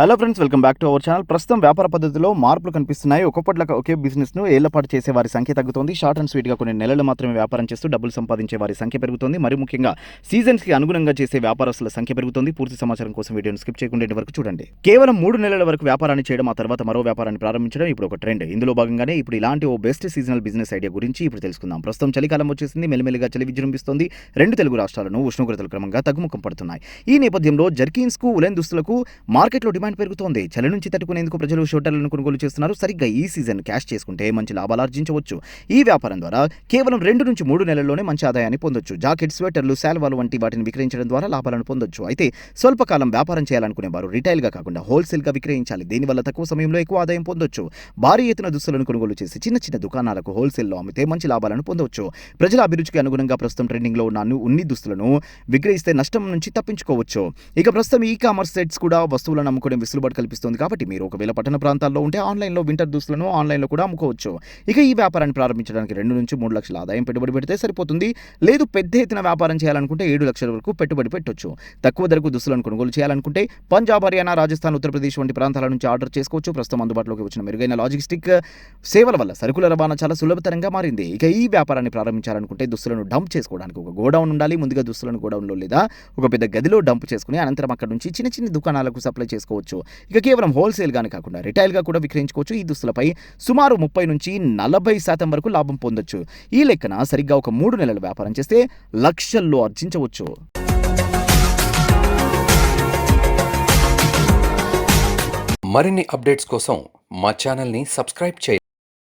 Hello friends welcome back to our channel ప్రస్తుతం వ్యాపార పద్ధతిలో మార్పులు కనిపిస్తున్నాయి. ఒక్కొక్కట్ల ఒకే బిజినెస్ను ఏళ్ళపాటు చేసే వారి సంఖ్య తగ్గుతోంది. షార్ట్ అండ్ స్వీట్గా కొన్ని నెలలు మాత్రమే వ్యాపారం చేస్తూ డబ్బులు సంపాదించే వారి సంఖ్య పెరుగుతోంది. మరి ముఖ్యంగా సీజన్స్కి అనుగుణంగా చేసే వ్యాపారస్తుల సంఖ్య పెరుగుతుంది. పూర్తి సమాచారం కోసం వీడియోను స్కిప్ చేయకుండా వరకు చూడండి. కేవలం మూడు నెలల వరకు వ్యాపారాన్ని చేయడం ఆ తర్వాత మరో వ్యాపారాన్ని ప్రారంభించడం ఇప్పుడు ఒక ట్రెండ్ ఇందులో భాగంగానే ఇప్పుడు ఇలాంటి ఓ బెస్ట్ సీజనల్ బిజినెస్ ఐడియా గురించి ఇప్పుడు తెలుసుకుందాం. ప్రస్తుతం చలికాలం వచ్చేసింది. మెల్లిమెల్లిగా చలి విజృంభిస్తుంది. రెండు తెలుగు రాష్ట్రాలను ఉష్ణోగ్రతలు క్రమంగా తగ్గుముఖం పడుతున్నాయి. ఈ నేపథ్యంలో జర్కీన్స్కు ఉలెన్ దుస్తులకు మార్కెట్లో డిమాండ్ పెరుగుతోంది. చలి నుంచి తట్టుకునేందుకు ప్రజలు షోటర్లను కొనుగోలు చేస్తున్నారు. సరిగ్గా ఈ సీజన్ క్యాష్ చేసుకుంటే మంచి లాభాలు ఆర్జించవచ్చు. ఈ వ్యాపారం ద్వారా కేవలం రెండు నుంచి మూడు నెలల్లోనే మంచి ఆదాయాన్ని పొందొచ్చు. జాకెట్ స్వెటర్లు శాల్వాలు వంటి వాటిని విక్రయించడం ద్వారా లాభాలను పొందొచ్చు. అయితే స్వల్పకాలం వ్యాపారం చేయాలనుకునే వారు రిటైల్గా కాకుండా హోల్సేల్గా విక్రయించాలి. దీనివల్ల తక్కువ సమయంలో ఎక్కువ ఆదాయం పొందొచ్చు. భారీ ఎత్తున దుస్తులను కొనుగోలు చేసి చిన్న చిన్న దుకాణాలకు హోల్సేల్లో అమ్మితే మంచి లాభాలను పొందవచ్చు ప్రజల అభిరుచికి అనుగుణంగా ప్రస్తుతం ట్రెండింగ్లో ఉన్న ఉన్ని దుస్తులను విక్రయిస్తే నష్టం నుంచి తప్పించుకోవచ్చు. ఇక ప్రస్తుతం ఈ కామర్స్ సైట్స్ కూడా వస్తువులను అమ్ముకునే వెసులుబాటు కల్పిస్తుంది కాబట్టి మీరు ఒకవేళ పట్టణ ప్రాంతాల్లో ఉంటే ఆన్లైన్లో వింటర్ దుస్తులను ఆన్లైన్లో కూడా అమ్ముకోవచ్చు. ఇక ఈ వ్యాపారాన్ని ప్రారంభించడానికి రెండు నుంచి మూడు లక్షల ఆదాయం పెట్టుబడి పెడితే సరిపోతుంది. లేదు పెద్ద ఎత్తున వ్యాపారం చేయాలనుకుంటే ఏడు లక్షల వరకు పెట్టుబడి పెట్టొచ్చు. తక్కువ ధరకు దుస్తులను కొనుగోలు చేయాలనుకుంటే పంజాబ్ హర్యానా రాజస్థాన్ ఉత్తరప్రదేశ్ వంటి ప్రాంతాల నుంచి ఆర్డర్ చేసుకోవచ్చు. ప్రస్తుతం అందుబాటులోకి వచ్చిన మెరుగైన లాజిస్టిక్ సేవల వల్ల సరుకుల రవాణా చాలా సులభతరంగా మారింది. ఇక ఈ వ్యాపారాన్ని ప్రారంభించాలనుకుంటే దుస్తులను డంప్ చేసుకోవడానికి ఒక గోడౌన్ ఉండాలి. ముందుగా దుస్తులను గోడౌన్లో లేదా ఒక పెద్ద గదిలో డంప్ చేసుకుని అనంతరం అక్కడ నుంచి చిన్న చిన్న దుకాణాలకు సప్లై చేసుకోవచ్చు. ఇక కేవలం హోల్సేల్ గానే కాకుండా రిటైల్గా కూడా విక్రయించుకోవచ్చు. ఈ దుస్తులపై సుమారు ముప్పై నుంచి నలభై శాతం వరకు లాభం పొందొచ్చు. ఈ లెక్కన సరిగ్గా ఒక మూడు నెలల వ్యాపారం చేస్తే లక్షల్లో ఆర్జించవచ్చు. మరిన్ని అప్డేట్స్ కోసం మా ఛానల్ని సబ్స్క్రైబ్ చేయండి